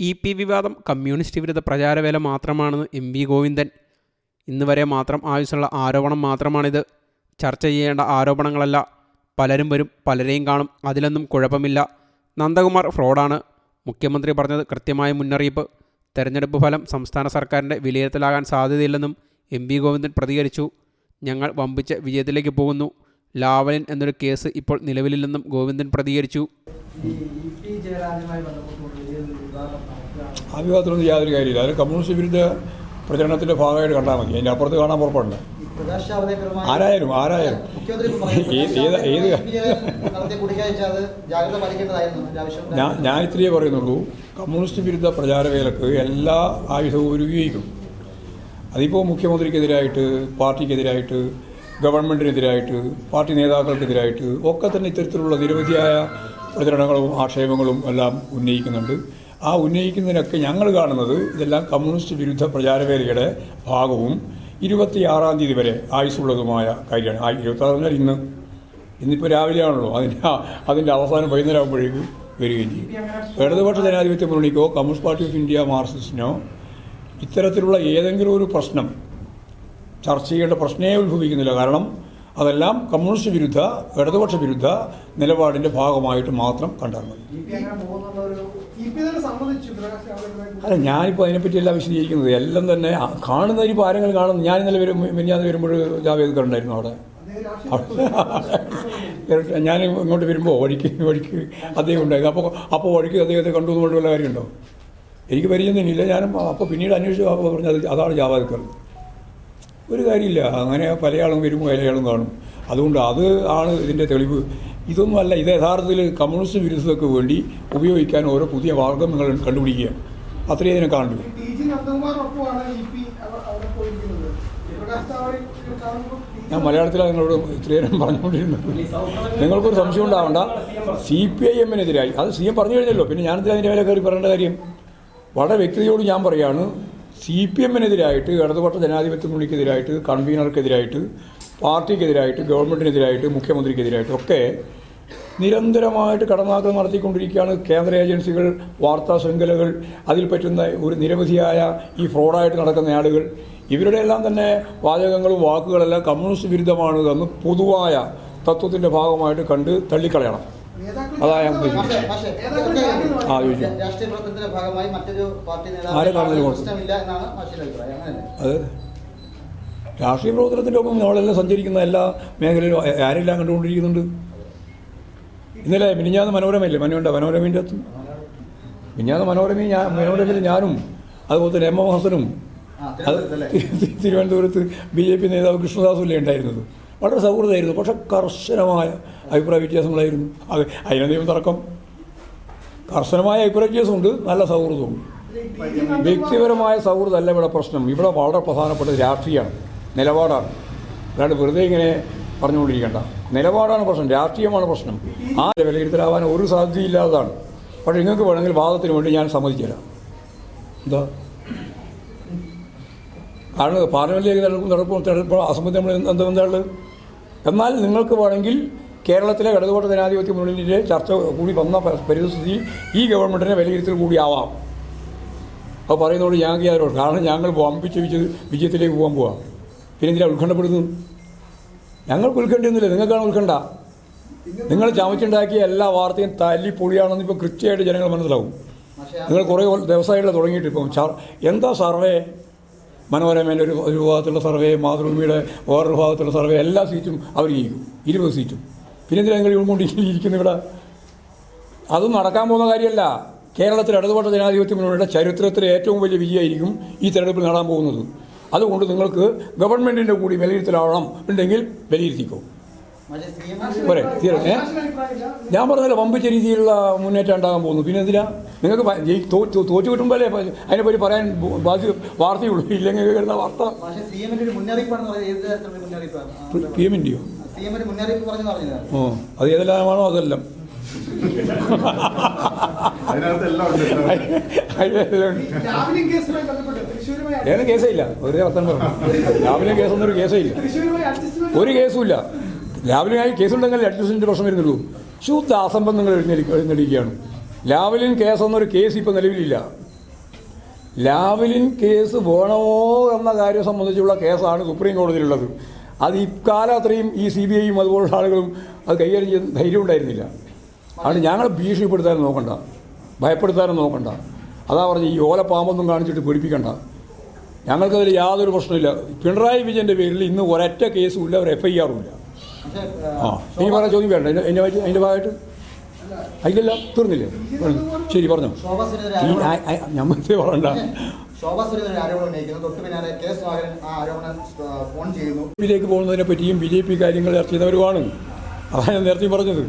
E P വിവാദം communist വിരുദ്ധ പ്രചാരവേല മാത്രമാണെന്ന് എം വി ഗോവിന്ദൻ. ഇന്ന് വരെ മാത്രം ആവശ്യമുള്ള ആരോപണം മാത്രമാണിത്. ചർച്ച ചെയ്യേണ്ട ആരോപണങ്ങളല്ല. പലരും വരും പലരെയും കാണും. അതിലൊന്നും കുഴപ്പമില്ല. നന്ദകുമാർ ഫ്രോഡാണ്. മുഖ്യമന്ത്രി പറഞ്ഞത് കൃത്യമായ മുന്നറിയിപ്പ്. തെരഞ്ഞെടുപ്പ് ഫലം സംസ്ഥാന സർക്കാരിന്റെ വിലയിരുത്തലാകാൻ സാധ്യതയില്ലെന്നും എം വി ഗോവിന്ദൻ പ്രതികരിച്ചു. ഞങ്ങൾ വമ്പിച്ച വിജയത്തിലേക്ക് പോകുന്നു. ലാവലിൻ എന്നൊരു കേസ് ഇപ്പോൾ നിലവിലില്ലെന്നും ഗോവിന്ദൻ പ്രതികരിച്ചു. വിവാദത്തിലൊന്നും യാതൊരു കാര്യമില്ല. അത് കമ്മ്യൂണിസ്റ്റ് വിരുദ്ധ പ്രചരണത്തിന്റെ ഭാഗമായിട്ട് കണ്ടാൽ മതി. അതിന്റെ അപ്പുറത്ത് കാണാൻ പുറപ്പെടുണ്ട് ആരായാലും ആരായാലും. ഏത് ഞാൻ ഞാൻ ഇത്രയേ പറയുന്നുള്ളൂ. കമ്മ്യൂണിസ്റ്റ് വിരുദ്ധ പ്രചാരവേലക്ക് എല്ലാ ആയുധവും ഉപയോഗിക്കും അതിപ്പോൾ മുഖ്യമന്ത്രിക്കെതിരായിട്ട് പാർട്ടിക്കെതിരായിട്ട് ഗവൺമെന്റിനെതിരായിട്ട് പാർട്ടി നേതാക്കൾക്കെതിരായിട്ട് ഒക്കെ തന്നെ ഇത്തരത്തിലുള്ള നിരവധിയായ പ്രചരണങ്ങളും ആക്ഷേപങ്ങളും എല്ലാം ഉന്നയിക്കുന്നുണ്ട്. ആ ഉന്നയിക്കുന്നതിനൊക്കെ ഞങ്ങൾ കാണുന്നത് ഇതെല്ലാം കമ്മ്യൂണിസ്റ്റ് വിരുദ്ധ പ്രചാരവേലയുടെ ഭാഗവും ഇരുപത്തിയാറാം തീയതി വരെ ആയുസ്സുള്ളതുമായ കാര്യമാണ്. ആ ഇരുപത്താറ് പറഞ്ഞാൽ ഇന്ന്. ഇന്നിപ്പോൾ രാവിലെയാണല്ലോ. അതിന്റെ അതിന്റെ അവസാനം വൈകുന്നേരം ആകുമ്പോഴേക്കും വരികയും ചെയ്യും. ഇടതുപക്ഷ ജനാധിപത്യ മുന്നണിക്കോ കമ്മ്യൂണിസ്റ്റ് പാർട്ടി ഓഫ് ഇന്ത്യ മാർക്സിസ്റ്റിനോ ഇത്തരത്തിലുള്ള ഏതെങ്കിലും ഒരു പ്രശ്നം ചർച്ച ചെയ്യേണ്ട പ്രശ്നമേ ഉത്ഭവിക്കുന്നില്ല. കാരണം അതെല്ലാം കമ്മ്യൂണിസ്റ്റ് വിരുദ്ധ ഇടതുപക്ഷ വിരുദ്ധ നിലപാടിന്റെ ഭാഗമായിട്ട് മാത്രം കണ്ടാൽ മതി. ഒരു അല്ല ഞാനിപ്പോൾ അതിനെപ്പറ്റിയല്ല വിശദീകരിക്കുന്നത്. എല്ലാം തന്നെ കാണുന്ന ഇപ്പോൾ പാരങ്ങൾ കാണുന്നു ഞാൻ ഇന്നലെ വരും മിനിഞ്ഞാന്ന് വരുമ്പോൾ ജാവേദ്കർ ഉണ്ടായിരുന്നു അവിടെ. ഞാൻ ഇങ്ങോട്ട് വരുമ്പോൾ വഴിക്ക് വഴിക്ക് അദ്ദേഹം ഉണ്ടായിരുന്നു. അപ്പോൾ അപ്പോൾ വഴിക്ക് അദ്ദേഹത്തെ കണ്ടു എന്ന് വല്ല കാര്യമുണ്ടോ? എനിക്ക് പരിചയം തന്നെയില്ല ഞാനും അപ്പോൾ പിന്നീട് അന്വേഷിച്ചു അപ്പോൾ പറഞ്ഞത് അതാണ് ജാവാദ്കർ ഒരു കാര്യമില്ല. അങ്ങനെ പല ആളും വരുമ്പോൾ പല ആളും കാണും. അതുകൊണ്ട് അത് ആണ് ഇതിന്റെ തെളിവ്. ഇതൊന്നുമല്ല ഇത് യഥാർത്ഥത്തിൽ കമ്മ്യൂണിസ്റ്റ് വിരുദ്ധതയ്ക്ക് വേണ്ടി ഉപയോഗിക്കാൻ ഓരോ പുതിയ മാർഗങ്ങൾ കണ്ടുപിടിക്കുക അത്രയേ ഇതിനെ കാണൂ ഞാൻ മലയാളത്തിലാണ് നിങ്ങളോട് ഇത്രയും പറഞ്ഞുകൊണ്ടിരുന്നത്. നിങ്ങൾക്കൊരു സംശയം ഉണ്ടാവണ്ട. സി പി ഐ എമ്മിനെതിരായി. അത് സി എം പറഞ്ഞു കഴിഞ്ഞല്ലോ. പിന്നെ ഞാനെന്തിനാ അതിന്റെ മേലെ കയറി പറയേണ്ട കാര്യം. വളരെ വ്യക്തിയോട് ഞാൻ പറയാണ് സി പി എമ്മിനെതിരായിട്ട് ഇടതുപക്ഷ ജനാധിപത്യ മുന്നണിക്കെതിരായിട്ട് കൺവീനർക്കെതിരായിട്ട് പാർട്ടിക്കെതിരായിട്ട് ഗവൺമെന്റിനെതിരായിട്ട് മുഖ്യമന്ത്രിക്കെതിരായിട്ട് ഒക്കെ നിരന്തരമായിട്ട് കടന്നാക്രമം നടത്തിക്കൊണ്ടിരിക്കുകയാണ് കേന്ദ്ര ഏജൻസികൾ വാർത്താ ശൃംഖലകൾ അതിൽ പറ്റുന്ന ഒരു നിരവധിയായ ഈ ഫ്രോഡായിട്ട് നടക്കുന്ന ആളുകൾ. ഇവരുടെ എല്ലാം തന്നെ വാചകങ്ങളും വാക്കുകളെല്ലാം കമ്മ്യൂണിസ്റ്റ് വിരുദ്ധമാണ് എന്ന് പൊതുവായ തത്വത്തിന്റെ ഭാഗമായിട്ട് കണ്ട് തള്ളിക്കളയണം. അതാ ഞാൻ ജാഗ്രത ആ ചോദിച്ചു. രാഷ്ട്രീയ ആരെ കാണുന്നതിന് അത് പ്രവർത്തനത്തിന്റെ ഒപ്പം നമ്മളെല്ലാം സഞ്ചരിക്കുന്ന എല്ലാ മേഖലയിലും ആരെല്ലാം കണ്ടുകൊണ്ടിരിക്കുന്നുണ്ട്? ഇന്നലെ മിനിഞ്ഞാന്ന് മനോരമയില്ലേ? മനോരമ മനോരമേന്റെ അകത്ത്? മിനിഞ്ഞാന്ന് മനോരമയും ഞാൻ മനോരമയിൽ ഞാനും അതുപോലെ തന്നെ എം എം ഹസനും അത് തിരുവനന്തപുരത്ത് ബി ജെ പി നേതാവ് കൃഷ്ണദാസും അല്ലേ ഉണ്ടായിരുന്നത്? വളരെ സൗഹൃദമായിരുന്നു. പക്ഷെ കർശനമായ അഭിപ്രായ വ്യത്യാസങ്ങളായിരുന്നു. അത് അതിനെന്തെങ്കിലും തർക്കം. കർശനമായ അഭിപ്രായ വ്യത്യാസമുണ്ട്. നല്ല സൗഹൃദവും. വ്യക്തിപരമായ സൗഹൃദമല്ല ഇവിടെ പ്രശ്നം. ഇവിടെ വളരെ പ്രധാനപ്പെട്ട രാഷ്ട്രീയമാണ്. നിലപാടാണ്. അല്ലാണ്ട് വെറുതെ ഇങ്ങനെ പറഞ്ഞുകൊണ്ടിരിക്കേണ്ട. നിലപാടാണ് പ്രശ്നം. രാഷ്ട്രീയമാണ് പ്രശ്നം. ആ വിലയിരുത്തലാവാൻ ഒരു സാധ്യതയില്ലാത്തതാണ്. പക്ഷേ നിങ്ങൾക്ക് വേണമെങ്കിൽ വാദത്തിന് വേണ്ടി ഞാൻ സമ്മതിച്ചുതരാം. എന്താ? കാരണം പാർലമെന്റിലേക്ക് നടക്കുമ്പോൾ നടക്കും തെരഞ്ഞെടുപ്പ് അസംബന്ധം നമ്മൾ എന്താ എന്താണ് എന്നാൽ നിങ്ങൾക്ക് വേണമെങ്കിൽ കേരളത്തിലെ ഇടതുപക്ഷ ജനാധിപത്യ മുന്നണിയുടെ ചർച്ച കൂടി വന്ന പരിസ്ഥിതിയിൽ ഈ ഗവൺമെന്റിനെ വിലയിരുത്തൽ കൂടിയാവാം അപ്പോൾ പറയുന്നതോട് ഞങ്ങൾക്ക് യാതൊരു കാരണം ഞങ്ങൾ വമ്പിച്ച് വിജയ വിജയത്തിലേക്ക് പോകാൻ പോവാം. പിന്നെ എന്തിനാണ് ഉത്കണ്ഠപ്പെടുന്നു ഞങ്ങൾക്ക് ഉത്കണ്ഠയൊന്നുമില്ല. നിങ്ങൾക്കാണ് ഉത്കണ്ഠ. നിങ്ങൾ ചമച്ചുണ്ടാക്കിയ എല്ലാ വാർത്തയും തല്ലി പൊളിയാണെന്ന് ഇപ്പോൾ കൃത്യമായിട്ട് ജനങ്ങൾ മനസ്സിലാവും. നിങ്ങൾ കുറേ ദിവസമായിട്ട് തുടങ്ങിയിട്ട് ഇപ്പം. എന്താ സർവേ? മനോരമേന്റെ ഒരു ഒരു ഭാഗത്തുള്ള സർവേ മാതൃഭൂമിയുടെ വേറൊരു ഭാഗത്തുള്ള സർവേ എല്ലാ സീറ്റും അവർ ജയിക്കും ഇരുപത് സീറ്റും. പിന്നെ എന്തിനാ നിങ്ങൾ കൊണ്ടിരിക്കുന്നു ഇവിടെ? അതും നടക്കാൻ പോകുന്ന കാര്യമല്ല. കേരളത്തിലെ ഇടതുപക്ഷ ജനാധിപത്യ മുന്നണിയുടെ ചരിത്രത്തിലെ ഏറ്റവും വലിയ വിജയമായിരിക്കും ഈ തെരഞ്ഞെടുപ്പിൽ നേടാൻ പോകുന്നത്. അതുകൊണ്ട് നിങ്ങൾക്ക് ഗവൺമെന്റിന്റെ കൂടി വിലയിരുത്തലാവണം ഉണ്ടെങ്കിൽ വിലയിരുത്തിക്കോ. പോരെ തീരെ ഏ ഞാൻ പറഞ്ഞല്ലോ വമ്പിച്ച രീതിയിലുള്ള മുന്നേറ്റം ഉണ്ടാകാൻ പോകുന്നു. പിന്നെ എന്തിനാ? നിങ്ങൾക്ക് തോറ്റു തോറ്റു കിട്ടുമ്പോഴേ അതിനെപ്പറ്റി പറയാൻ ബാധ്യ വാർത്തയുള്ളൂ. ഇല്ലെങ്കിൽ കേൾക്കുന്ന വാർത്ത. ഒരു പി എമ്മിന്റെയോ ഓ അത് ഏതെല്ലാമാണോ അതെല്ലാം. ഏതും കേസേ ഇല്ല. വെറുതെ വർത്തം പറഞ്ഞു. രാവിലെ കേസൊന്നും കേസേ ഇല്ല. ഒരു കേസുമില്ല രാവിലെ ആയി കേസുണ്ടെങ്കിൽ അഡ്ജസ്റ്റ്മെന്റ് പ്രശ്നം വരുന്നുള്ളൂ. ശുദ്ധ അസംബന്ധങ്ങൾ എഴുന്നേൽക്ക ലാവലിൻ കേസ് എന്നൊരു കേസ് ഇപ്പോൾ നിലവിലില്ല. ലാവലിൻ കേസ് വേണമോ എന്ന കാര്യം സംബന്ധിച്ചുള്ള കേസാണ് സുപ്രീം കോടതിയിലുള്ളത്. അത് ഇക്കാലം അത്രയും ഈ സി ബി ഐയും അതുപോലുള്ള ആളുകളും അത് കൈകാര്യം ചെയ്യാൻ ധൈര്യം ഉണ്ടായിരുന്നില്ല. അതുകൊണ്ട് ഞങ്ങൾ ഭീഷണിപ്പെടുത്താനും നോക്കണ്ട. ഭയപ്പെടുത്താനും നോക്കണ്ട. അതാ പറഞ്ഞ് ഈ ഓലപ്പാമ്പൊന്നും കാണിച്ചിട്ട് പേടിപ്പിക്കണ്ട. ഞങ്ങൾക്കതിൽ യാതൊരു പ്രശ്നമില്ല പിണറായി വിജയന്റെ പേരിൽ ഇന്ന് ഒരൊറ്റ കേസും ഇല്ല ഒരു എഫ് ഐ ആറും ഇല്ല. ആ ഇനി പറഞ്ഞ ചോദ്യം വേണ്ട. എന്റെ അതിന്റെ ഭാഗത്ത് അതിന്റെ ഭാഗമായിട്ട് അതിലല്ല തീർന്നില്ലേ. ശരി പറഞ്ഞോ. ഈ ഞമ്മത്തെ പറയണ്ട. ശോഭ സുരേന്ദ്രൻ ആരോപണം ഉന്നയിക്കുന്നു. തൊട്ട് പിന്നാലെ കെ സുധാകരൻ ആ ആരോപണം ഫോൺ ചെയ്യുന്നു. ബിയിലേക്ക് പോകുന്നതിനെ പറ്റിയും ബി ജെ പി കാര്യങ്ങൾ ചർച്ച ചെയ്തവരുമാണ് അതാണ് ഞാൻ നേരത്തെ പറഞ്ഞത്.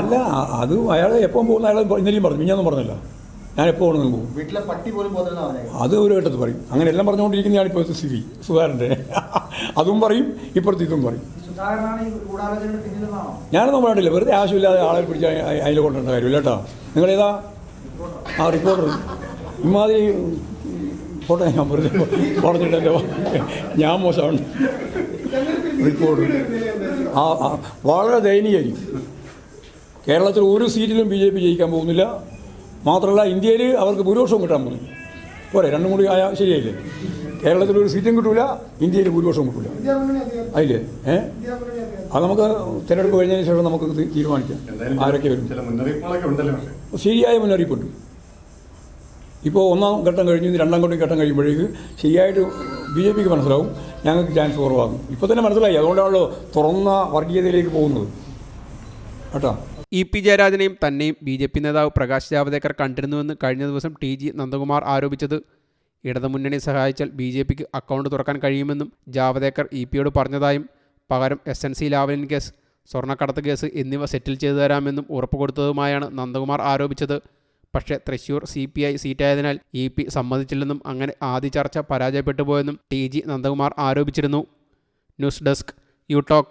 അല്ല അത് അയാൾ എപ്പം പോകുന്ന അയാൾ ഇന്നലെയും പറഞ്ഞു. ഞാനൊന്നും പറഞ്ഞില്ല. ഞാൻ എപ്പോൾ വേണമെങ്കിലും പോകും വീട്ടിലെ പട്ടി പോലും അത് ഒരു കേട്ടത് പറയും. അങ്ങനെ എല്ലാം പറഞ്ഞുകൊണ്ടിരിക്കുന്ന ഇപ്പോഴത്തെ സ്ഥിതി. സുധാകരന്റെ. അതും പറയും ഇപ്പുറത്ത് ഇതും പറയും. ഞാനൊന്നും പറഞ്ഞില്ല വെറുതെ ആവശ്യമില്ലാതെ ആളെ പിടിച്ച് അതിൽ കൊണ്ടുവരേണ്ട കാര്യമില്ല കേട്ടോ. ഏതാ ആ റിപ്പോർട്ടർ ഇമാതിരി ഫോട്ടോ ഞാൻ വെറുതെ പറഞ്ഞിട്ടല്ലോ. ഞാൻ മോശമാണ്. റിപ്പോർട്ടർ ആ ആ, വളരെ ദയനീയായിരിക്കും കേരളത്തിൽ ഒരു സീറ്റിലും ബി ജെ പി ജയിക്കാൻ പോകുന്നില്ല. മാത്രമല്ല ഇന്ത്യയിൽ അവർക്ക് ഭൂരിപക്ഷവും കിട്ടാൻ തുടങ്ങി പോരെ രണ്ടും കൂടി ആയാൽ ശരിയായില്ലേ? കേരളത്തിൽ ഒരു സീറ്റും കിട്ടൂല ഇന്ത്യയിൽ ഭൂരിപക്ഷവും കിട്ടൂല. അതില്ലേ ഏ? അത് നമുക്ക് തിരഞ്ഞെടുപ്പ് കഴിഞ്ഞതിന് ശേഷം നമുക്ക് തീരുമാനിക്കാം. ആരൊക്കെ വരും? ശരിയായ മുന്നറിയിപ്പുണ്ട്. ഇപ്പോൾ ഒന്നാം ഘട്ടം കഴിഞ്ഞ് രണ്ടാം ഘട്ടം ഘട്ടം കഴിയുമ്പോഴേക്ക് ശരിയായിട്ട് ബി ജെ പിക്ക് മനസ്സിലാവും ഞങ്ങൾക്ക് ചാൻസ് കുറവാകും. ഇപ്പോൾ തന്നെ മനസ്സിലായി അതുകൊണ്ടാണല്ലോ തുറന്ന വർഗീയതയിലേക്ക് പോകുന്നത്. കേട്ടോ? ഇ പി ജയരാജനെയും തന്നെയും ബി ജെ പി നേതാവ് പ്രകാശ് ജാവദേക്കർ കണ്ടിരുന്നുവെന്ന് കഴിഞ്ഞ ദിവസം ടി ജി നന്ദകുമാർ ആരോപിച്ചത്. ഇടതുമുന്നണി സഹായിച്ചാൽ ബി ജെ പിക്ക് അക്കൗണ്ട് തുറക്കാൻ കഴിയുമെന്നും ജാവദേക്കർ ഇ പിയോട് പറഞ്ഞതായും പകരം S N C Lavalin case സ്വർണക്കടത്ത് കേസ് എന്നിവ സെറ്റിൽ ചെയ്തു തരാമെന്നും ഉറപ്പ് കൊടുത്തതുമായാണ് നന്ദകുമാർ ആരോപിച്ചത്. പക്ഷേ തൃശൂർ സി പി ഐ സീറ്റായതിനാൽ ഇ പി സമ്മതിച്ചില്ലെന്നും അങ്ങനെ ആദ്യ ചർച്ച പരാജയപ്പെട്ടു പോയെന്നും ടി ജി നന്ദകുമാർ ആരോപിച്ചിരുന്നു. News desk you talk.